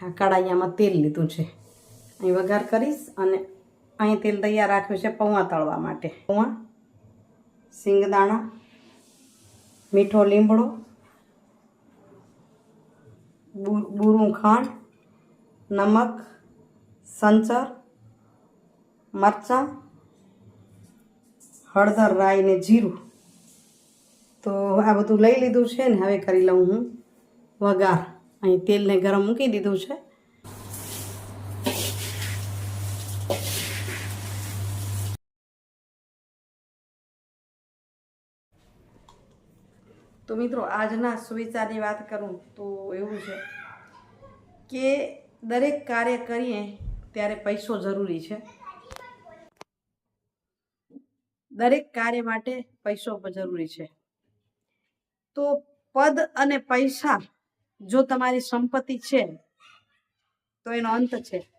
આ કડાઈયામાં તેલ લીધું છે. અહીં વઘાર કરીશ અને અહીં તેલ તૈયાર રાખ્યું છે પૌવા તળવા માટે. પૌવા સિંગદાણા મીઠો લીમડો બુરું ખાંડ, નમક, સંચર, મરચાં, હળદર, રાઈ ને જીરું. તો આ બધું લઈ લીધું છે ને હવે કરી લઉં હું વઘાર. અહીં તેલને ગરમ મૂકી દીધું છે. તો મિત્રો, આજના સુવિચારની વાત કરું તો એવું છે કે દરેક કાર્ય કરીએ ત્યારે પૈસો જરૂરી છે. દરેક કાર્ય માટે પૈસો જરૂરી છે. તો પદ અને પૈસા જો તમારી સંપત્તિ છે, તો એનો અંત છે.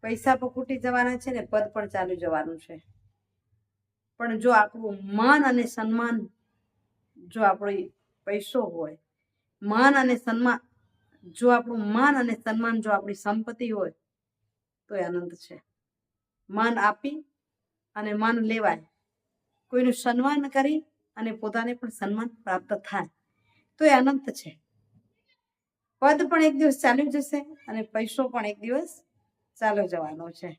પૈસા પણ ખૂટી જવાના છે ને, પદ પણ ચાલુ જવાનું છે. પણ જો આપણું માન અને સન્માન, જો આપણો પૈસો હોય, માન અને સન્માન, જો આપણું માન અને સન્માન જો આપણી સંપત્તિ હોય, તો એ આનંદ છે. માન આપી અને માન લેવાય. કોઈનું સન્માન કરી અને પોતાને પણ સન્માન પ્રાપ્ત થાય. તો એ અનંત છે. પદ પણ એક દિવસ ચાલ્યું જશે અને પૈસો પણ એક દિવસ ચાલ્યો જવાનો છે.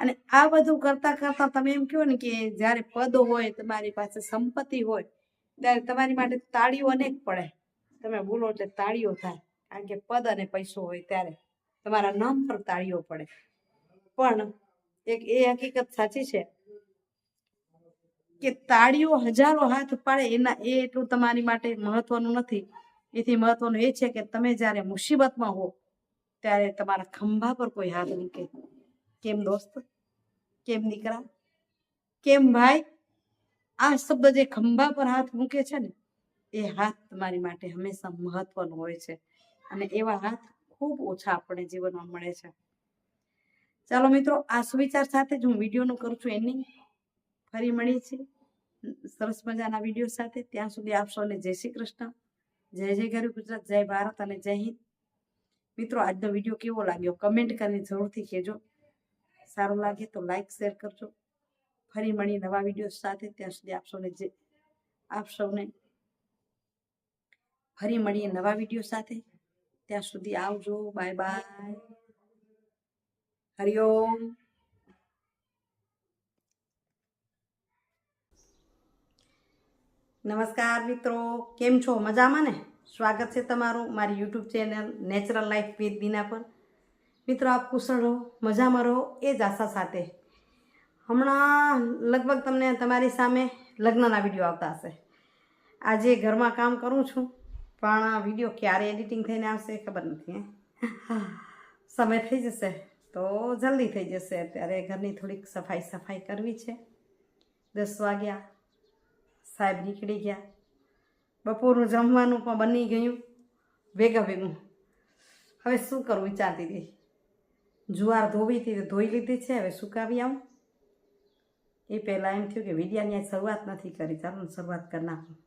અને આ બધું કરતા કરતા તમે એમ કહો ને કે જ્યારે પદ હોય તમારી પાસે સંપત્તિ હોય, ત્યારે તમારી માટે તાળીઓ અનેક પડે. તમે બોલો એટલે તાળીઓ થાય, કારણ કે પદ અને પૈસો હોય ત્યારે તમારા નામ પર તાળીઓ પડે. પણ એક એ હકીકત સાચી છે કે તાળીઓ હજારો હાથ પાડે, એના એ એટલું તમારી માટે મહત્વનું નથી. એથી મહત્વનું એ છે કે તમે જ્યારે મુસીબતમાં હો, ત્યારે તમારા ખંભા પર કોઈ હાથ મૂકે. કેમ દોસ્ત? કેમ દીકરા? કેમ ભાઈ? આ શબ્દ જે ખંભા પર હાથ મૂકે છે ને, એ હાથ તમારી માટે હંમેશા મહત્વનો હોય છે. અને એવા હાથ ખૂબ ઓછા આપણે જીવનમાં મળે છે. ચાલો મિત્રો, આ સુવિચાર સાથે જ હું વિડીયોનું કરું છું એની ફરી મળી છે. સરસ મજાના વીડિયો સાથે. ત્યાં સુધી આપ સૌને જય શ્રી કૃષ્ણ. જય જય ગરુ ગુજરાત, જય ભારત અને જય હિન્દ. મિત્રો, આજનો વીડિયો કેવો લાગ્યો? કમેન્ટ કરીને જરૂરથી કહેજો. સારું લાગે તો લાઈક, શેર કરજો. ફરી મળીએ નવા વીડિયો સાથે. ત્યાં સુધી આપ સૌને જે આપ સૌને ફરી મળીએ નવા વીડિયો સાથે. ત્યાં સુધી આવજો. Bye bye. હરિઓમ નમસ્કાર મિત્રો, કેમ છો? મજામાં ને? સ્વાગત છે તમારું મારી YouTube channel natural life with Bina પર. મિત્રો, આપ કુશળ રહો, મજામાં રહો, એ જ આશા સાથે. હમણાં લગભગ તમને તમારી સામે લગ્નના વીડિયો આવતા હશે. આજે ઘરમાં કામ કરું છું, પણ વીડિયો ક્યારે એડિટિંગ થઈને આવશે ખબર નથી સમય થઈ જશે, તો જલ્દી થઈ જશે. અત્યારે ઘરની થોડીક સફાઈ સફાઈ કરવી છે. દસ વાગ્યા. સાહેબ નીકળી ગયા. બપોરનું જમવાનું પણ બની ગયું. ભેગા ભેગું. હવે શું કરવું વિચારતી હતી જુવાર ધોવી હતી ધોઈ લીધી છે, હવે સુકાવી આવું. એ પહેલાં એમ થયું કે વિડિયાની શરૂઆત નથી કરી. ચાલો ને શરૂઆત કરી નાખું.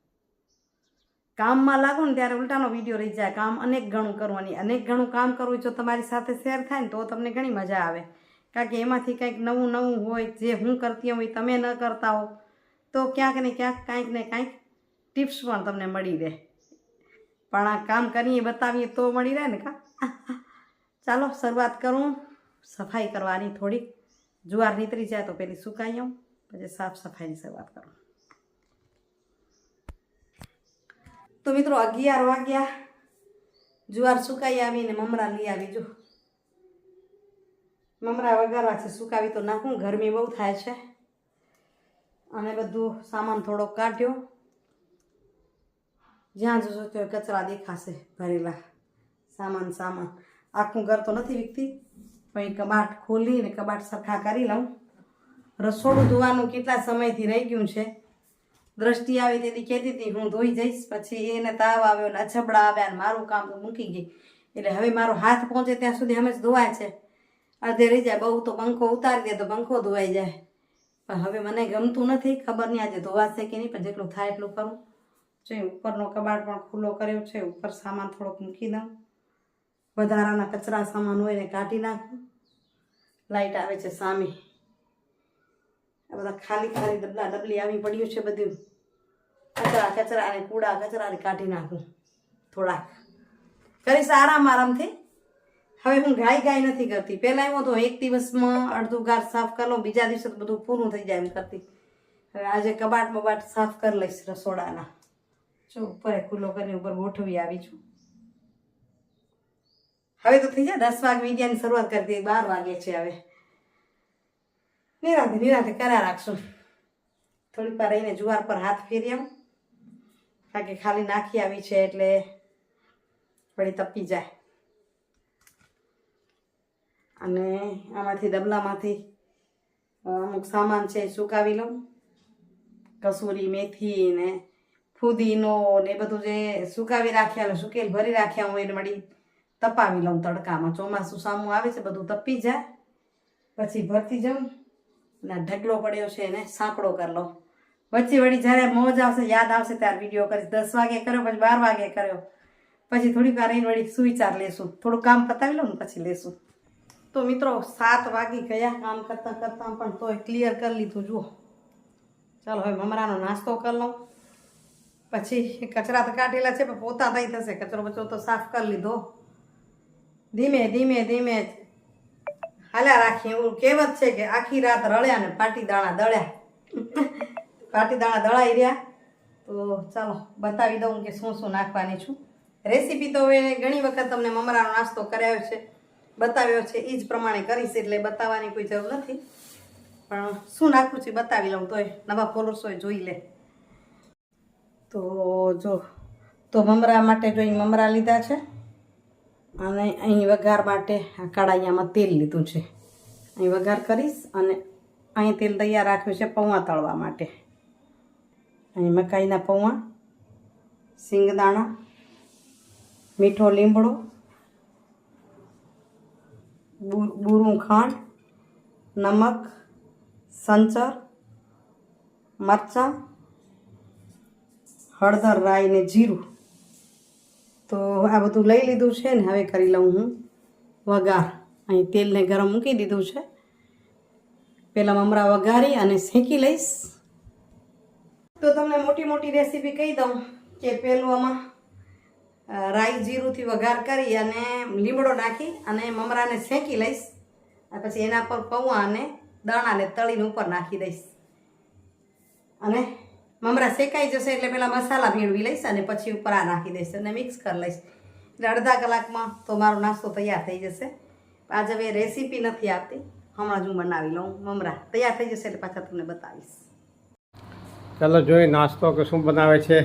કામમાં લાગો ને ત્યારે ઉલટાનો વીડિયો રહી જાય. કામ અનેક ગણું કરવાની. અનેક ગણું કામ કરવું જો તમારી સાથે શેર થાય ને તો તમને ઘણી મજા આવે. કારણ કે એમાંથી કંઈક નવું નવું હોય, જે હું કરતી હોઉં એ તમે ન કરતા હો. તો ક્યાંક ને ક્યાંક કાંઈક ને કાંઈક ટિપ્સ પણ તમને મળી રહે. પણ આ કામ કરીએ, બતાવીએ તો મળી રહે ને કા? ચાલો, શરૂઆત કરું. સફાઈ કરવાની થોડીક. જુવાર નીતરી જાય તો પેલી સુકાઈ આવું, પછી સાફ સફાઈની શરૂઆત કરું. તો મિત્રો, અગિયાર વાગ્યા. જુવાર સુકાઈ આવીને મમરા લઈ આવી, જો. મમરા વગાડવા છે, સુકાવી તો નાખું. ગરમી બહુ થાય છે. અને બધું સામાન થોડો કાઢ્યો. જ્યાં જોશો ત્યાં કચરા દેખાશે ભરેલા. સામાન સામાન. આખું ઘર તો નથી વિકતી, પણ કબાટ ખોલીને કબાટ સરખા કરી લઉં. રસોડું ધોવાનું કેટલા સમયથી રહી ગયું છે? દ્રષ્ટિ આવી તેથી કહેતી હતી, હું ધોઈ જઈશ. પછી એને તાવ આવ્યો ને અછબડા આવ્યા ને મારું કામ મૂકી ગઈ. એટલે હવે મારો હાથ પહોંચે ત્યાં સુધી હંમેશા ધોવાય છે. અડધે રહી જાય, બહુ તો પંખો ઉતારી દે તો પંખો ધોવાઈ જાય. પણ હવે મને ગમતું નથી, ખબર નહીં આજે ધોવાશે કે નહીં, પણ જેટલું થાય એટલું કરું. જે ઉપરનો કબાટ પણ ખુલ્લો કર્યો છે, ઉપર સામાન થોડોક મૂકી દઉં. વધારાના કચરા સામાન હોય ને કાઢી નાખું. લાઈટ આવે છે સામે. આ બધા ખાલી ખાલી ડબલા ડબલી આવી પડ્યું છે બધું. કચરા કચરા અને કૂડા, કચરાને કાઢી નાખું થોડાક. કરીશ આરામ આરામથી. હવે હું ગાય ગાય નથી કરતી. પહેલાં એવો તો એક દિવસમાં અડધું ઘર સાફ કરી લઉં બીજા દિવસે બધું પૂરું થઈ જાય એમ કરતી. હવે આજે કબાટ બબાટ સાફ કરી લઈશ રસોડાના. જો, ઉપર ખુલ્લો કરીને ઉપર ગોઠવી આવી છું. હવે તો થઈ જાય, દસ વાગે વિદ્યાની શરૂઆત કરી દીધી બાર વાગે છે હવે. નિરાંતે નિરાંતે કર્યા રાખશું. થોડીક વાર રહીને જુવાર પર હાથ ફેરી આવું. કારણ કે ખાલી નાખી આવી છે એટલે વળી તપી જાય. અને આમાંથી ડબલામાંથી અમુક સામાન છે સુકાવી લઉં. કસૂરી, મેથી ને ફુદીનો ને બધું જે સુકાવી રાખ્યા સુકેલ ભરી રાખ્યા હું એને વળી તપાવી લઉં તડકામાં. ચોમાસું સામું આવે છે, બધું તપી જાય, પછી ભરતી જાઉં અને ઢગલો પડ્યો છે એને સાંકડો કરી લઉં. વચ્ચે વળી જ્યારે મોજ આવશે, યાદ આવશે ત્યારે વીડિયો કરીશ. દસ વાગે કર્યો, પછી બાર વાગે કર્યો. પછી થોડીક વાર રહીને વળી સુવિચાર લેશું. થોડું કામ પતાવી લઉં ને પછી લેશું. તો મિત્રો સાત વાગી ગયા કામ કરતાં કરતાં, પણ તોય ક્લિયર કરી લીધું. જુઓ. ચાલો, હવે મમરાનો નાસ્તો કરી લઉં. પછી કચરા તો કાઢેલા છે, પણ પોતા થઈ થશે કચરો બચરો તો સાફ કરી લીધો. ધીમે ધીમે ધીમે હાલ્યા રાખીએ. એવું કહેવત છે કે આખી રાત રળ્યા ને પાટી દાણા દળ્યા. પાટી દાણા દળાઈ રહ્યા. તો ચાલો, બતાવી દઉં કે શું શું નાખવાની છું. રેસીપી તો હવે ઘણી વખત તમને મમરાનો નાસ્તો કરાવ્યો છે. બતાવ્યો છે એ જ પ્રમાણે કરીશ એટલે બતાવવાની કોઈ જરૂર નથી. પણ શું નાખું છું બતાવી લઉં, તોય નવા ફોલોર્સ હોય જોઈ લે. તો જો, તો મમરા માટે જો અહીં મમરા લીધા છે, અને અહીં વઘાર માટે આ કડાઈયામાં તેલ લીધું છે. અહીં વઘાર કરીશ અને અહીં તેલ તૈયાર રાખ્યું છે પૌવા તળવા માટે. અહીં મકાઈના પૌવા, સિંગદાણા, મીઠો લીમડો બુરું ખાંડ, નમક, સંચર, મરચાં, હળદર, રાઈ ને જીરું. તો આ બધું લઈ લીધું છે ને હવે કરી લઉં હું વઘાર. અહીં તેલને ગરમ મૂકી દીધું છે. પહેલાં મમરા વઘારી અને શેકી લઈશ. તો તમને મોટી મોટી રેસીપી કહી દઉં કે પહેલું આમાં રાઈ જીરુંથી વઘાર કરી અને લીમડો નાખી અને મમરાને શેકી લઈશ. પછી એના પર પૌવા અને દાણાને તળીને ઉપર નાખી દઈશ. અને મમરા શેકાઈ જશે એટલે પહેલાં મસાલા ભેળવી લઈશ અને પછી ઉપર આ નાખી દઈશ અને મિક્સ કરી લઈશ. એટલે અડધા કલાકમાં તો મારો નાસ્તો તૈયાર થઈ જશે. આજે હવે રેસીપી નથી આપતી હમણાં જ હું બનાવી લઉં મમરા. તૈયાર થઈ જશે એટલે પાછા તમને બતાવીશ. ચાલો જોઈ નાસ્તો કે શું બનાવે છે.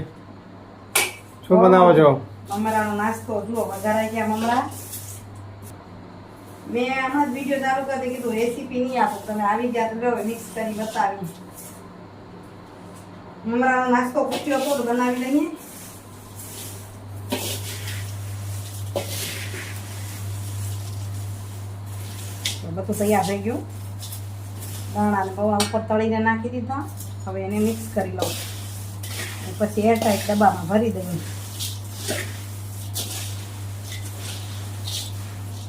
શું બનાવો છો? મમરાનો નાસ્તો જુઓ વઘારાઈ ગયા મમરા? મેં હમણાં જ વીડિયો ચાલુ કરી કીધું રેસીપી નહીં આપો. તમે આવી ગયા તો લો મિક્સ કરી બતાવી મમરાનો નાસ્તો પૂછ્યો હતો બનાવી લઈએ. બધું તૈયાર થઈ ગયું. દાણા પૌવા ઉપર તળીને નાખી દીધા. હવે એને મિક્સ કરી લઉં. પછી એરટાઈટ ડબ્બામાં ભરી દઈએ.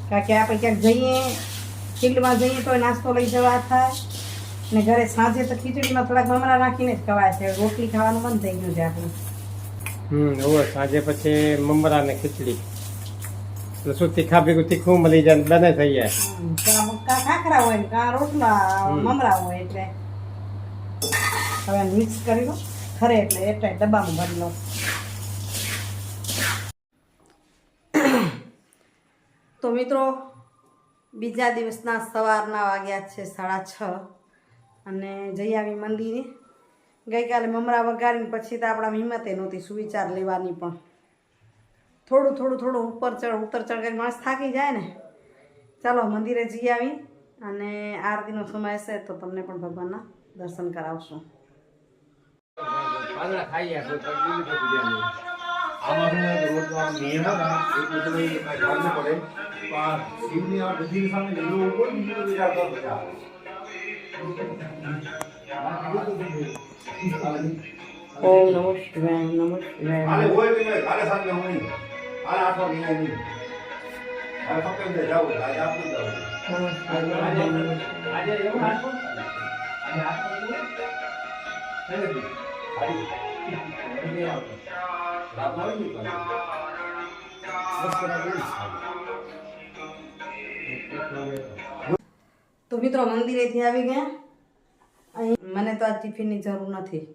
કારણ કે આપણે ક્યાંક જઈએ ફિલ્ડમાં જઈએ તો નાસ્તો લઈ જવા થાય. ને ઘરે સાંજે તો ખીચડીમાં થોડાક મમરા નાખીને જ ખવાય છે. રોટલી ખાવાનું મન થઈ ગયું છે આપણું. હમ હવે સાંજે પછી મમરા ને ખીચડી. એટલે શું તીખા ભેગું તીખું મળી જાય બને થઈ જાય. કાં ખાખરા હોય ને કાં રોટલા મમરા હોય એટલે. હવે મિક્સ કરી લો. ખરે એટલે એટલે ડબ્બામાં ભરી લો. તો મિત્રો બીજા દિવસના સવારના વાગ્યા છે સાડા છ અને જઈ આવી મંદિરે. ગઈકાલે મમરા વગાડીને પછી તો આપણા હિંમતે નહોતી સુવિચાર લેવાની પણ. થોડું થોડું થોડું ઉપર ચડ ઉતર ચડ કરી માણસ થાકી જાય ને. ચાલો મંદિરે જઈ આવી અને આરતીનો સમય હશે તો તમને પણ ભગવાનના દર્શન કરાવશું. આમાં આમ નિયમ હોય ને, એટલે તો આ શિવની આ બધી સામે લીલો કોઈ બીજો વિચાર કરો બધા. ઓમ નમો શિવાય નમો શિવાય આલે હોય કે નહીં, કાલે સાંજે હું નહીં. આલે આઠ વાગે નહીં. આ ફક્ત જાવું આજે આપણે જાવ આજે આજે એવું હાથો? આજે? સારી. નહીં આવતો. રાત આવી કલાક રહી છે. તો મિત્રો, મંદિરેથી આવી ગયા. અહીં મને તો આ ટિફિનની જરૂર નથી.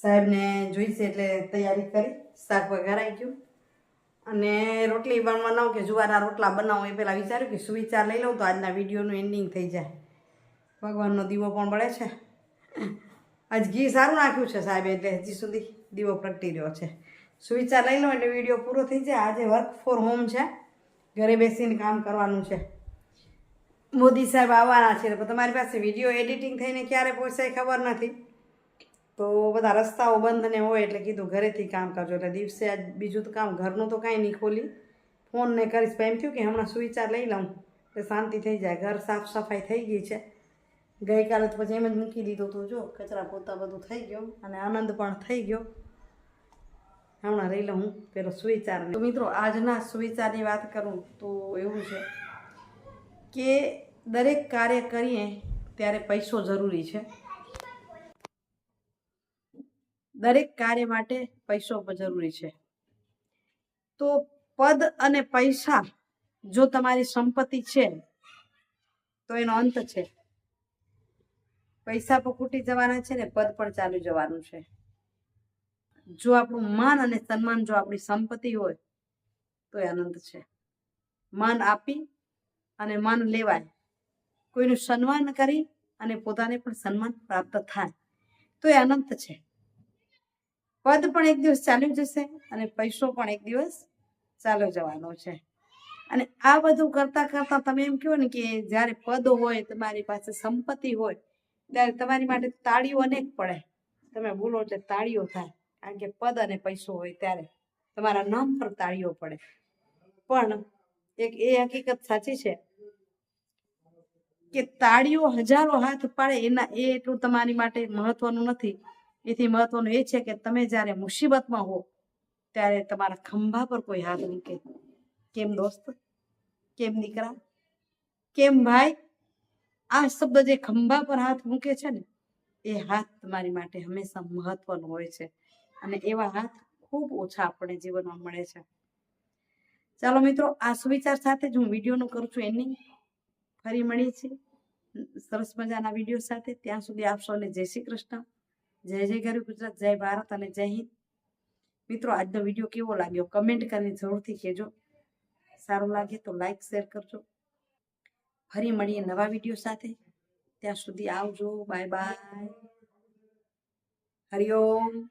સાહેબને જોઈશે એટલે તૈયારી કરી, શાક વઘારાઈ ગયું. અને રોટલી બનાવવા કે, જુવારના રોટલા બનાવો એ પહેલાં વિચાર્યું કે સુવિચાર લઈ લઉં તો આજના વિડીયોનું એન્ડિંગ થઈ જાય. ભગવાનનો દીવો પણ બળે છે. આજ ઘી સારું નાખ્યું છે સાહેબે, એટલે હજી સુધી દીવો પ્રગટી રહ્યો છે. સુવિચાર લઈ લઉં એટલે વીડિયો પૂરો થઈ જાય. આજે વર્ક ફોર હોમ છે. ઘરે બેસીને કામ કરવાનું છે. મોદી સાહેબ આવવાના છે, પણ તમારી પાસે વીડિયો એડિટિંગ થઈને ક્યારે પહોંચાય ખબર નથી. તો બધા રસ્તાઓ બંધ ને હોય એટલે કીધું ઘરેથી કામ કરજો. એટલે દિવસે આજ બીજું તો કામ ઘરનું તો કાંઈ નહીં ખોલી. ફોન ને કરીશ, પણ એમ થયું કે હમણાં સુવિચાર લઈ લઉં. એટલે શાંતિ થઈ જાય. ઘર સાફ સફાઈ થઈ ગઈ છે. ગઈકાલે તો પછી એમ જ મૂકી દીધું તું, જો, કચરા પોતા બધું થઈ ગયો અને આનંદ પણ થઈ ગયો. હમણાં રહી લઉં, પેલો સુવિચાર તો મિત્રો, આજના સુવિચારની વાત કરું તો એવું છે કે દરેક કાર્ય કરીએ ત્યારે પૈસો જરૂરી છે. દરેક કાર્ય માટે પૈસો જરૂરી છે. તો પદ અને પૈસા જો તમારી સંપત્તિ છે, તો એનો અંત છે. પૈસા પણ ખૂટી જવાના છે ને પદ પણ ચાલુ જવાનું છે. જો આપણું માન અને સન્માન જો આપણી સંપત્તિ હોય, તો એ અનંત છે. માન આપી અને માન લેવાય. કોઈનું સન્માન કરી અને પોતાને પણ સન્માન પ્રાપ્ત થાય, તો એ અનંત છે. પદ પણ એક દિવસ ચાલ્યું જશે અને પૈસો પણ એક દિવસ ચાલ્યો જવાનો છે. અને આ બધું કરતા કરતા તમે એમ કહો ને કે જ્યારે પદ હોય, તમારી પાસે સંપત્તિ હોય, ત્યારે તમારી માટે તાળીઓ અનેક પડે. તમે બોલો એટલે તાળીઓ થાય. કારણ કે પદ અને પૈસો હોય ત્યારે તમારા નામ પર તાળીઓ પડે. પણ એક એ હકીકત સાચી છે કે તાળીઓ હજારો હાથ પાડે એના એ એટલું તમારી માટે મહત્વનું નથી. એથી મહત્વનું એ છે કે તમે જ્યારે મુસીબતમાં હો ત્યારે તમારા ખંભા પર કોઈ હાથ મૂકે. કેમ દોસ્ત? કેમ દીકરા? કેમ ભાઈ? આ શબ્દ જે ખંભા પર હાથ મૂકે છે ને, એ હાથ તમારી માટે હંમેશા મહત્વનો હોય છે. અને એવા હાથ ખૂબ ઓછા આપણે જીવનમાં મળે છે. ચાલો મિત્રો, આ સુવિચાર સાથે જ હું વિડીયોનું કરું છું એની ફરી મળીએ છીએ. સરસ મજાના વીડિયો સાથે. ત્યાં સુધી આપ સૌને જય શ્રી કૃષ્ણ. જય જય ગરવી ગુજરાત, જય ભારત અને જય હિન્દ. મિત્રો, આજનો વીડિયો કેવો લાગ્યો? કમેન્ટ કરીને જરૂરથી કહેજો. સારું લાગે તો લાઈક, શેર કરજો. ફરી મળીએ નવા વીડિયો સાથે. ત્યાં સુધી આવજો. Bye bye. હરિઓમ